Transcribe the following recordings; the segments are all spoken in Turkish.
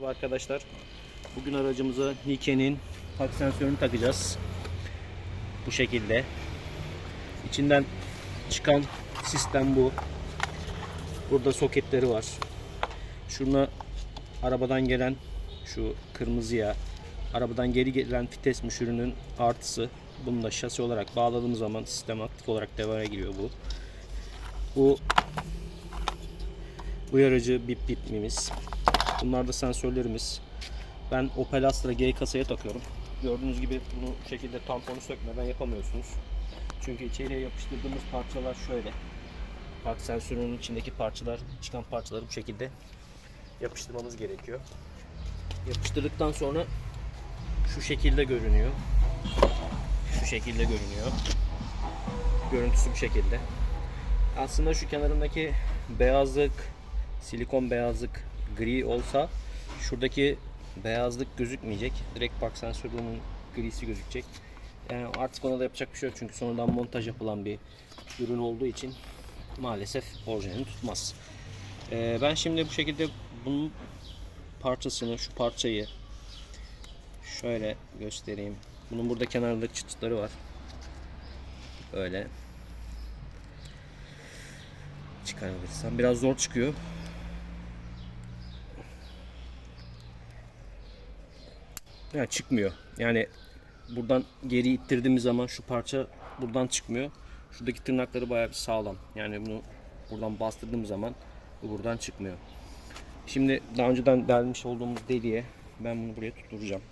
Merhaba arkadaşlar. Bugün aracımıza Nike'nin park sensörünü takacağız. Bu şekilde. İçinden çıkan sistem bu. Burada soketleri var. Şuna arabadan gelen şu kırmızıya arabadan geri gelen vites müşürünün artısı. Bunu da şasi olarak bağladığımız zaman sistem aktif olarak devreye giriyor bu. Bu uyarıcı bip bipimiz. Bunlar da sensörlerimiz. Ben Opel Astra G kasaya takıyorum. Gördüğünüz gibi bunu bu şekilde tamponu sökmeden yapamıyorsunuz. Çünkü içeriye yapıştırdığımız parçalar şöyle. Park sensörünün içindeki parçalar, çıkan parçaları bu şekilde yapıştırmamız gerekiyor. Yapıştırdıktan sonra şu şekilde görünüyor. Şu şekilde görünüyor. Görüntüsü bu şekilde. Aslında şu kenarındaki beyazlık, silikon beyazlık gri olsa şuradaki beyazlık gözükmeyecek. Direkt park sensörünün grisi gözükecek. Yani artık ona da yapacak bir şey yok çünkü sonradan montaj yapılan bir ürün olduğu için maalesef orijinalini tutmaz. Ee, ben şimdi bu şekilde bunun parçasını, şu parçayı şöyle göstereyim. Bunun burada kenarında çıtları var. Böyle çıkarabilirsem. Biraz zor çıkıyor. Ya çıkmıyor. Yani buradan geri ittirdiğimiz zaman şu parça buradan çıkmıyor. Şuradaki tırnakları bayağı sağlam. Yani bunu buradan bastırdığım zaman bu buradan çıkmıyor. Şimdi daha önceden delmiş olduğumuz deliğe ben bunu buraya tutturacağım.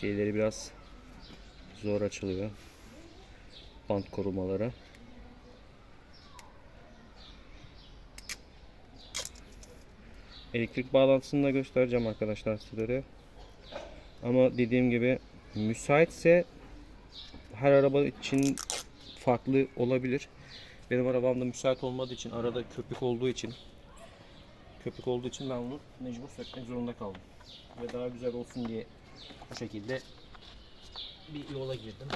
Şeyleri biraz zor açılıyor. Bant korumaları. Elektrik bağlantısını da göstereceğim arkadaşlar sizlere. Ama dediğim gibi müsaitse her araba için farklı olabilir. Benim arabamda müsait olmadığı için arada köpük olduğu için köpük olduğu için ben bunu mecbur sökmek zorunda kaldım. Ve daha güzel olsun diye bu şekilde bir yola girdim.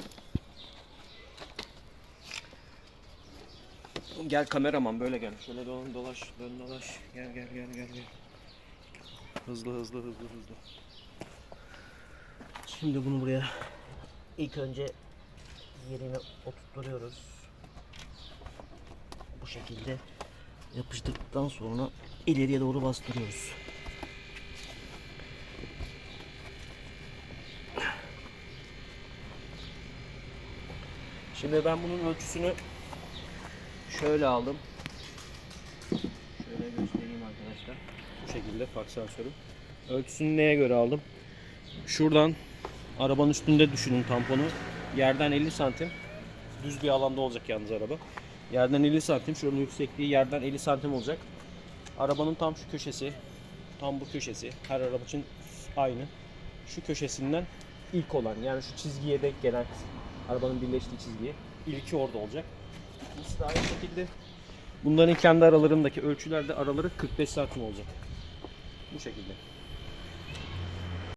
Gel kameraman böyle gel. Şöyle dön dolaş, dön dolaş. Gel gel gel gel gel. Hızlı hızlı hızlı hızlı. Şimdi bunu buraya ilk önce yerine oturtuyoruz. Bu şekilde yapıştırdıktan sonra ileriye doğru bastırıyoruz. Şimdi ben bunun ölçüsünü şöyle aldım. Şöyle göstereyim arkadaşlar. Bu şekilde park sensörü. Ölçüsünü neye göre aldım? Şuradan arabanın üstünde düşünün tamponu. Yerden 50 santim. Düz bir alanda olacak yalnız araba. Yerden 50 santim. Şuranın yüksekliği yerden 50 santim olacak. Arabanın tam şu köşesi. Tam bu köşesi. Her araba için aynı. Şu köşesinden ilk olan yani şu çizgiye denk gelen arabanın birleştiği çizgiye ilki orada olacak. İkisi de aynı şekilde bunların kendi aralarındaki ölçülerde araları 45 santim olacak. Bu şekilde.